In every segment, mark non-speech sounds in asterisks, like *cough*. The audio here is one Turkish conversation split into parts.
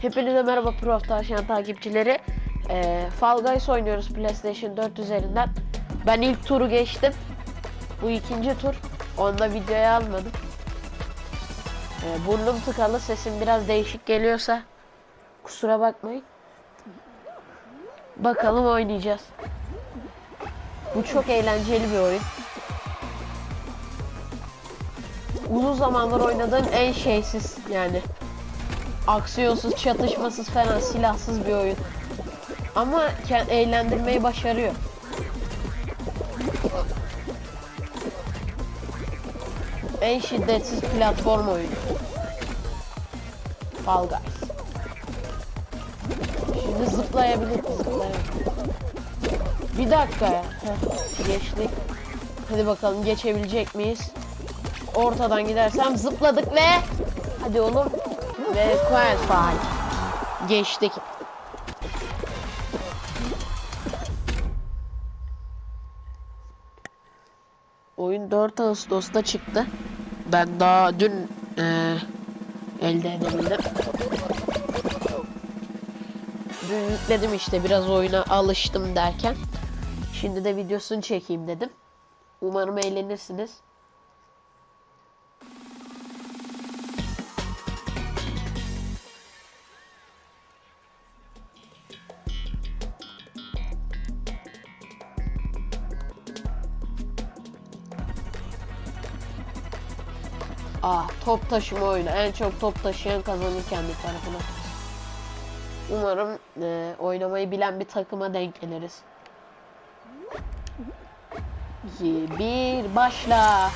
Hepinize merhaba Prof Tavşan takipçileri. Ee, Fall Guys oynuyoruz PlayStation 4 üzerinden. Ben ilk turu geçtim. Bu ikinci tur. Onda videoya almadım. Ee, burnum tıkalı, sesim biraz değişik geliyorsa kusura bakmayın. Bakalım oynayacağız. Bu çok eğlenceli bir oyun. Uzun zamandır oynadığım en şeysiz yani aksiyonsuz, çatışmasız falan silahsız bir oyun. Ama eğlendirmeyi başarıyor. En şiddetsiz platform oyunu. Fall Guys. Şimdi zıplayabilir, zıplayabilir. Bir dakika ya. Heh, geçtik. Hadi bakalım geçebilecek miyiz? Ortadan gidersem zıpladık ve hadi oğlum ve qualify. Geçtik. Oyun 4 Ağustos'ta çıktı. Ben daha dün eee, elde edebildim. Dün yükledim işte biraz oyuna alıştım derken. Şimdi de videosunu çekeyim dedim. Umarım eğlenirsiniz. Ah top taşıma oyunu. En çok top taşıyan kazanır kendi tarafına. Umarım e, oynamayı bilen bir takıma denk geliriz. 2, 1, başla.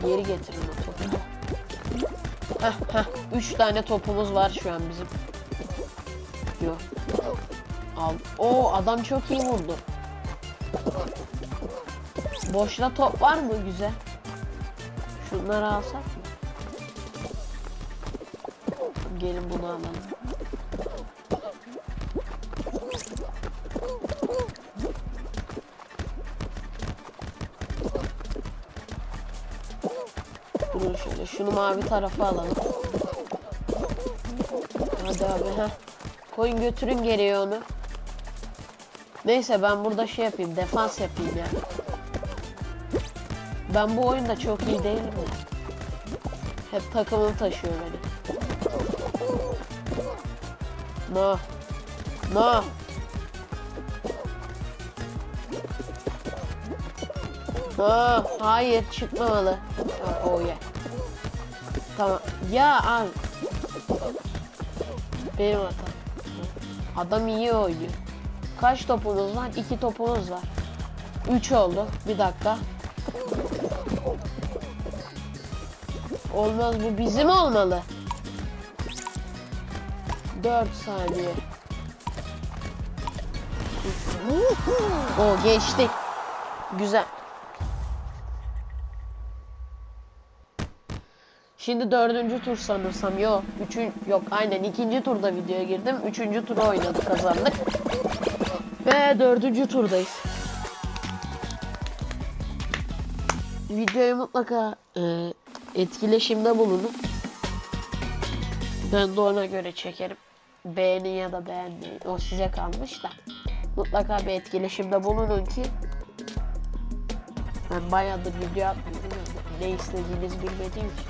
Geri getirin o topu. Heh heh. Üç tane topumuz var şu an bizim. Yok. Al. Oo adam çok iyi vurdu. Boşta top var mı? Güzel. Şunları alsak mı? Gelin bunu alalım. Durun şöyle. Şunu mavi tarafa alalım. Hadi abi ha. Koyun götürün geriye onu. Neyse ben burada şey yapayım. Defans yapayım ya. Ben bu oyunda çok iyi değilim ya. Hep takımım taşıyor beni. No. No. No. Hayır çıkmamalı. Oh yeah. Tamam. Ya abi. Benim hatam. Adam iyi oynuyor. Kaç topumuz var? İki topumuz var. Üç oldu. Bir dakika. Olmaz bu bizim olmalı. 4 saniye. O geçtik. Güzel. Şimdi dördüncü tur sanırsam yok. Üçün yok aynen ikinci turda videoya girdim. Üçüncü turu oynadık kazandık. Ve dördüncü turdayız. Videoyu mutlaka e, etkileşimde bulunun. Ben de ona göre çekerim. Beğenin ya da beğenmeyin. O size kalmış da. Mutlaka bir etkileşimde bulunun ki ben bayağıdır video atmıyorum. Ne istediğinizi bilmediğim için.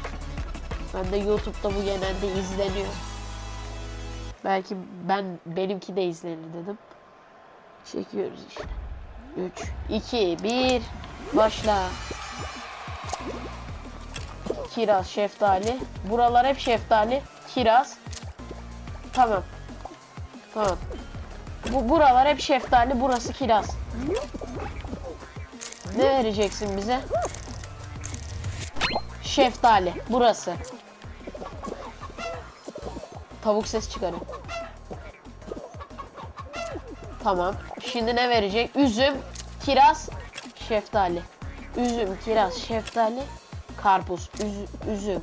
Ben de YouTube'da bu genelde izleniyor. Belki ben benimki de izlenir dedim. Çekiyoruz işte. 3, 2, 1, başla. Kiraz, şeftali. Buralar hep şeftali. Kiraz. Tamam. Tamam. Bu buralar hep şeftali, burası kiraz. Ne vereceksin bize? Şeftali, burası. Tavuk ses çıkarıyor. Tamam. Şimdi ne verecek? Üzüm, kiraz, şeftali. Üzüm, kiraz, şeftali, karpuz, üz- üzüm,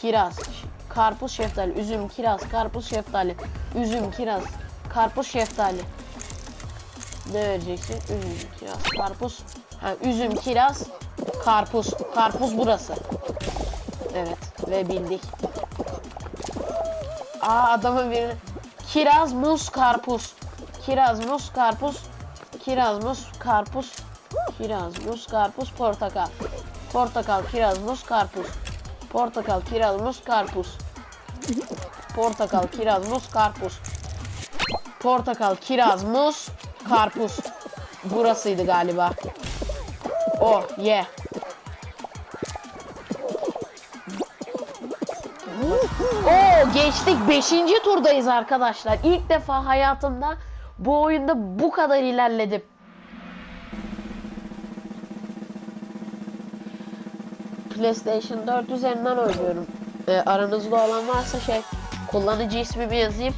kiraz, karpuz, şeftali, üzüm, kiraz, karpuz, şeftali, üzüm, kiraz, karpuz, şeftali. Ne vereceksin? Üzüm, kiraz, karpuz. Ha, üzüm, kiraz, Karpuz. Karpuz burası. Evet ve bildik. Aa adamın bir kiraz, muz, karpuz. Kiraz, muz, karpuz. Kiraz, muz, karpuz. Kiraz, muz, karpuz, portakal. Portakal, kiraz, muz, karpuz. Portakal, kiraz, muz, karpuz. Portakal, kiraz, muz, karpuz. Portakal, kiraz, muz, karpuz. Burasıydı galiba. Oh, ye. Oo geçtik 5. turdayız arkadaşlar. İlk defa hayatımda bu oyunda bu kadar ilerledim. PlayStation 4 üzerinden oynuyorum. Ee, aranızda olan varsa şey kullanıcı ismimi yazayım.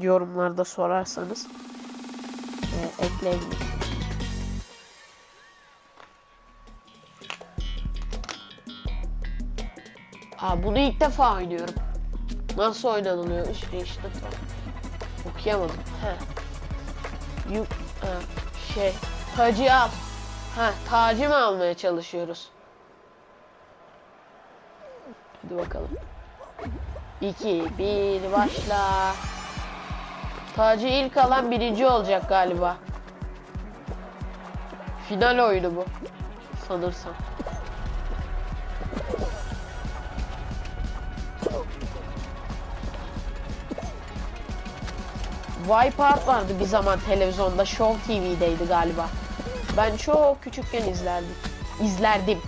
Yorumlarda sorarsanız e, ekleyebilirsiniz. Aa, bunu ilk defa oynuyorum. Nasıl oynanılıyor? İşte işte. Okuyamadım. He. Yuk, ha, şey. Tacı al. Ha, tacı mı almaya çalışıyoruz? Hadi bakalım. 2, 1, başla. Tacı ilk alan birinci olacak galiba. Final oyunu bu. Sanırsam. Wipeout vardı bir zaman televizyonda. Show TV'deydi galiba. Ben çok küçükken izlerdim. İzlerdim.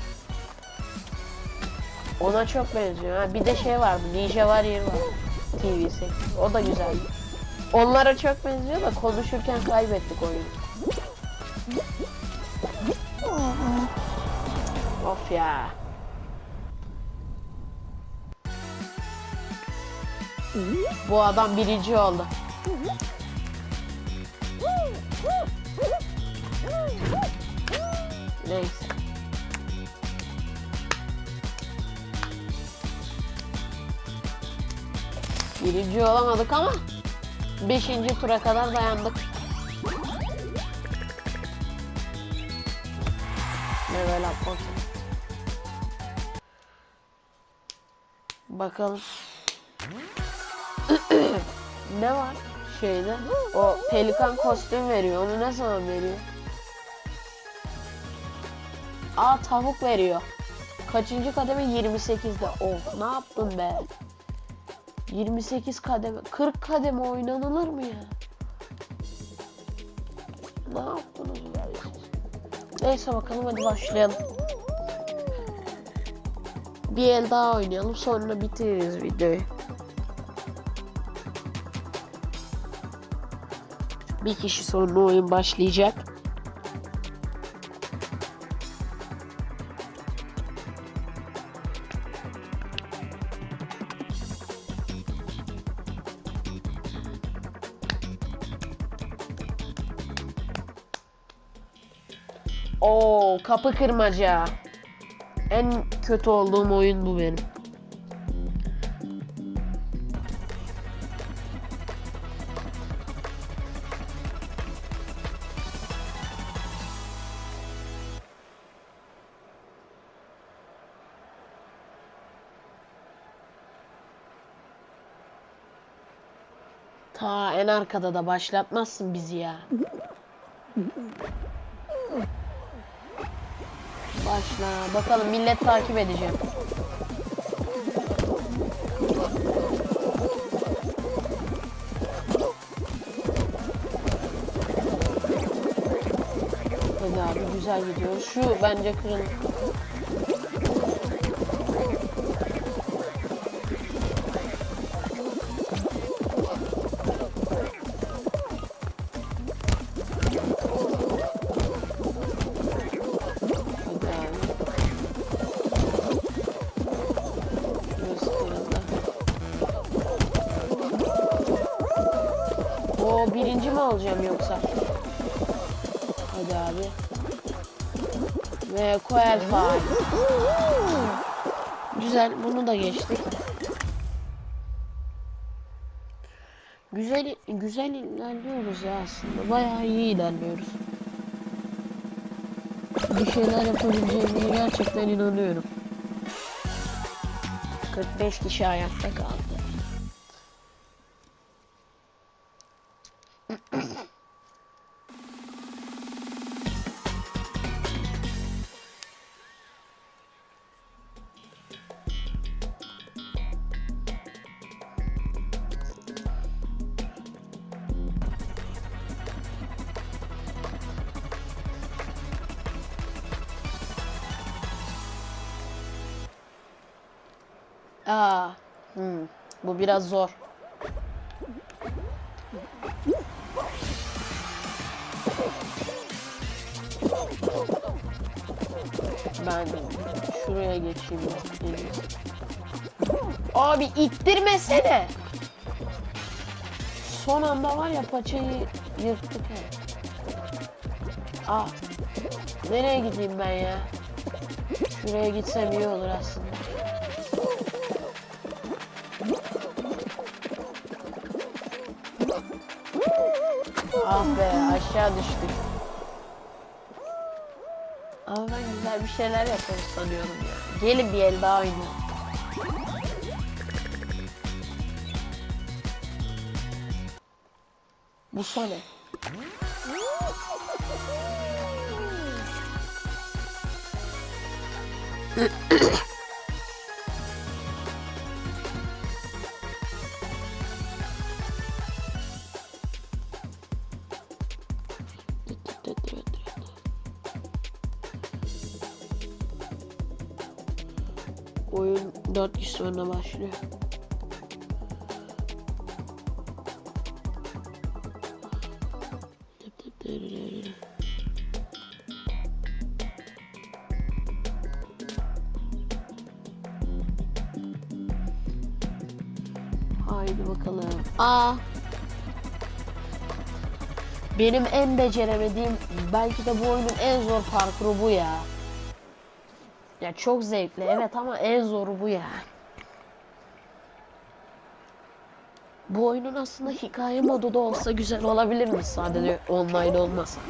Ona çok benziyor. Ha, bir de şey vardı. Ninja Warrior var. TV'si. O da güzeldi. Onlara çok benziyor da konuşurken kaybettik oyunu. Of ya. Bu adam birinci oldu. Neyse. Birinci olamadık ama beşinci tura kadar dayandık. Level up bakın. Bakalım. *coughs* ne var şeyde? O pelikan kostüm veriyor. Onu ne zaman veriyor? Aa tavuk veriyor. Kaçıncı kademe? 28'de. Of ne yaptın be? 28 kademe. 40 kademe oynanılır mı ya? Ne yaptınız ya? Neyse bakalım hadi başlayalım. Bir el daha oynayalım sonra bitiririz videoyu. Bir kişi sonra oyun başlayacak. Kapı kırmaca. En kötü olduğum oyun bu benim. Ta en arkada da başlatmazsın bizi ya. Başla. Bakalım millet takip edeceğim. Hadi abi güzel gidiyor. Şu bence kırın. Olacağım yoksa? Hadi abi. Ve Coel faal. Güzel bunu da geçtik. Güzel güzel ilerliyoruz ya aslında. Bayağı iyi ilerliyoruz. bir şeyler yapabileceğimize gerçekten inanıyorum. 45 kişi ayakta kaldı. Aa, hmm, bu biraz zor. Ben şuraya geçeyim. iyisi. Abi ittirmesene. Son anda var ya paçayı yırttık. Ah. Nereye gideyim ben ya? Şuraya gitsem iyi olur aslında. Ah be aşağı düştük. Ama ben güzel bir şeyler yaparız sanıyorum ya. Gelin bir el daha oynayalım. Bu son el. Oyun 4 kişi sonra başlıyor. Haydi bakalım. Aa. Benim en beceremediğim belki de bu oyunun en zor parkuru bu ya. Ya çok zevkli evet ama en zoru bu ya. Bu oyunun aslında hikaye modu da olsa güzel olabilir mi sadece online olmasa.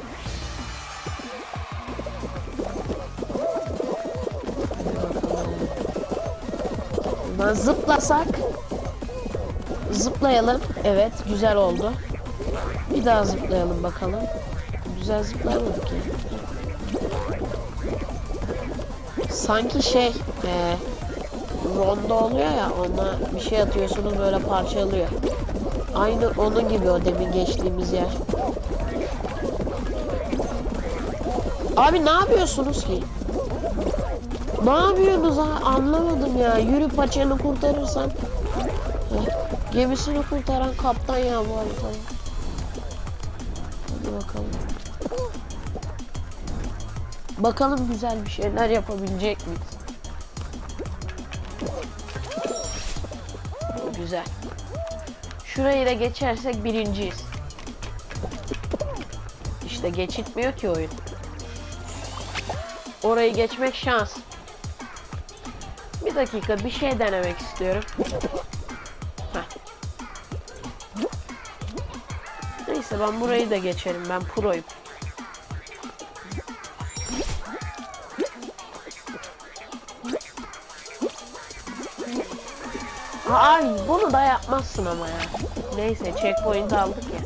Ben zıplasak Zıplayalım. Evet güzel oldu. Bir daha zıplayalım bakalım. Güzel zıplayamadık ya. Sanki şey e, ronda oluyor ya ona bir şey atıyorsunuz böyle parçalıyor. Aynı onun gibi o demin geçtiğimiz yer. Abi ne yapıyorsunuz ki? Ne yapıyorsunuz ha? Anlamadım ya. Yürü paçanı kurtarırsan. Gemisini kurtaran kaptan ya bu haritada. Hadi bakalım. Bakalım güzel bir şeyler yapabilecek miyiz? Güzel. Şurayı da geçersek birinciyiz. İşte geçitmiyor ki oyun. Orayı geçmek şans. Bir dakika bir şey denemek istiyorum. Heh. Neyse ben burayı da geçerim. Ben proyum. Abi bunu da yapmazsın ama ya. Neyse checkpoint aldık ya.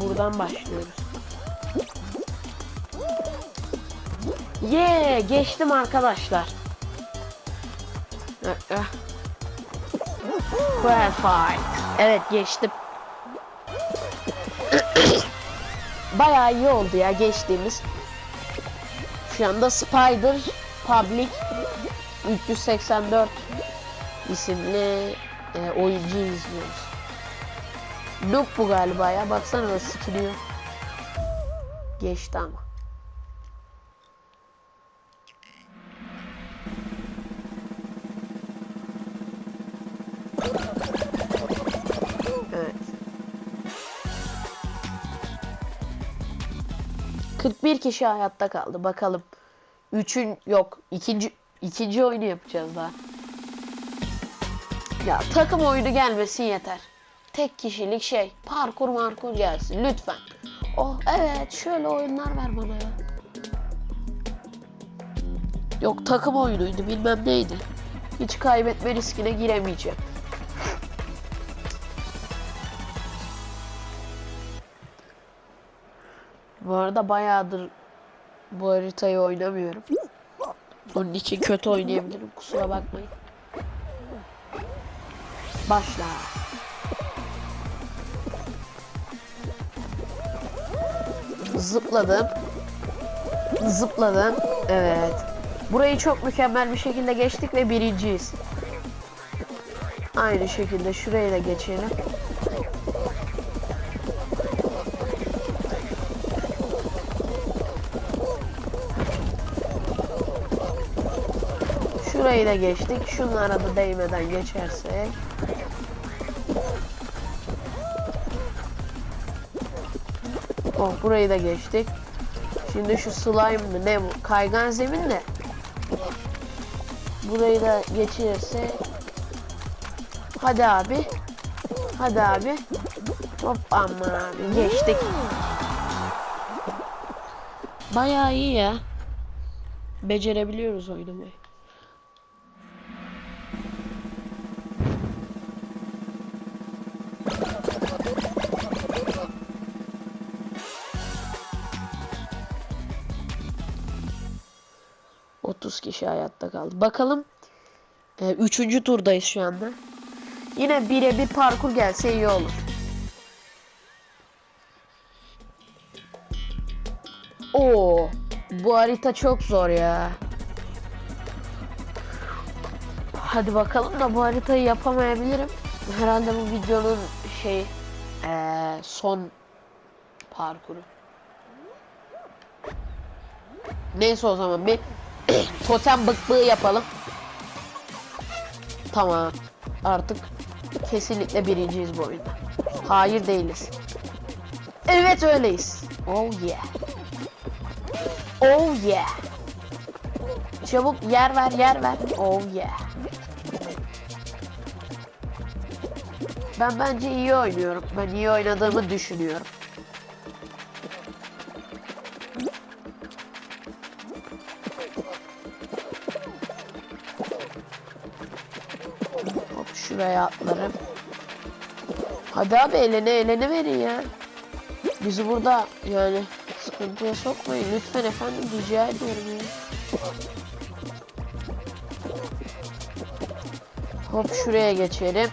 Buradan başlıyoruz. Yeah, geçtim arkadaşlar. Qualified. Evet geçtim. Bayağı iyi oldu ya geçtiğimiz. Şu anda Spider Public 384 isimli e, oyuncu izliyoruz. Noob bu galiba ya. Baksana nasıl sikiliyor. Geçti ama. Evet. 41 kişi hayatta kaldı. Bakalım. Üçün yok. ikinci ikinci oyunu yapacağız daha. Ya takım oyunu gelmesin yeter. Tek kişilik şey. Parkur markur gelsin lütfen. Oh evet şöyle oyunlar ver bana ya. Yok takım oyunuydu bilmem neydi. Hiç kaybetme riskine giremeyeceğim. Bu arada bayağıdır bu haritayı oynamıyorum. Onun için kötü oynayabilirim kusura bakmayın. Başla. Zıpladım. Zıpladım. Evet. Burayı çok mükemmel bir şekilde geçtik ve birinciyiz. Aynı şekilde şurayı da geçelim. Şurayı da geçtik. Şunlara da değmeden geçersek. Oh burayı da geçtik. Şimdi şu slime mı ne bu? Kaygan zemin de. Burayı da geçirirsek. Hadi abi. Hadi abi. Hop abi geçtik. Bayağı iyi ya. Becerebiliyoruz oynamayı. Otuz kişi hayatta kaldı. Bakalım. Ee, üçüncü turdayız şu anda. Yine bire bir parkur gelse iyi olur. Oo, bu harita çok zor ya. Hadi bakalım da bu haritayı yapamayabilirim. Herhalde bu videonun şey eee, son parkuru. Neyse o zaman bir totem bıkbığı yapalım. Tamam. Artık kesinlikle birinciyiz bu oyunda. Hayır değiliz. Evet öyleyiz. Oh yeah. Oh yeah. Çabuk yer ver yer ver. Oh yeah. Ben bence iyi oynuyorum. Ben iyi oynadığımı düşünüyorum. Şuraya atlarım. Hadi abi elene elene verin ya. Bizi burada yani sıkıntıya sokmayın. Lütfen efendim rica ediyorum ya. Hop şuraya geçelim.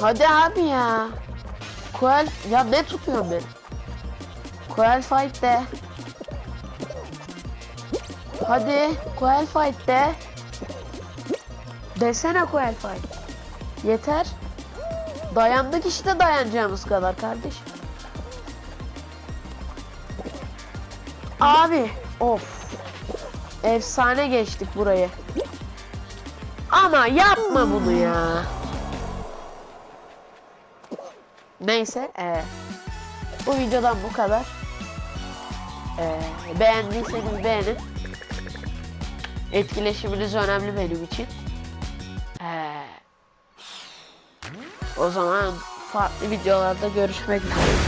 Hadi abi ya. Koel ya ne tutuyorsun beni? Koel fight de. Hadi Koel fight de. Desene fight. Yeter. Dayandık işte dayanacağımız kadar kardeşim. Abi of. Efsane geçtik burayı. Ama yapma bunu ya. Neyse. eee, bu videodan bu kadar. Eee, beğendiyseniz beğenin. Etkileşiminiz önemli benim için. O zaman farklı videolarda görüşmek üzere.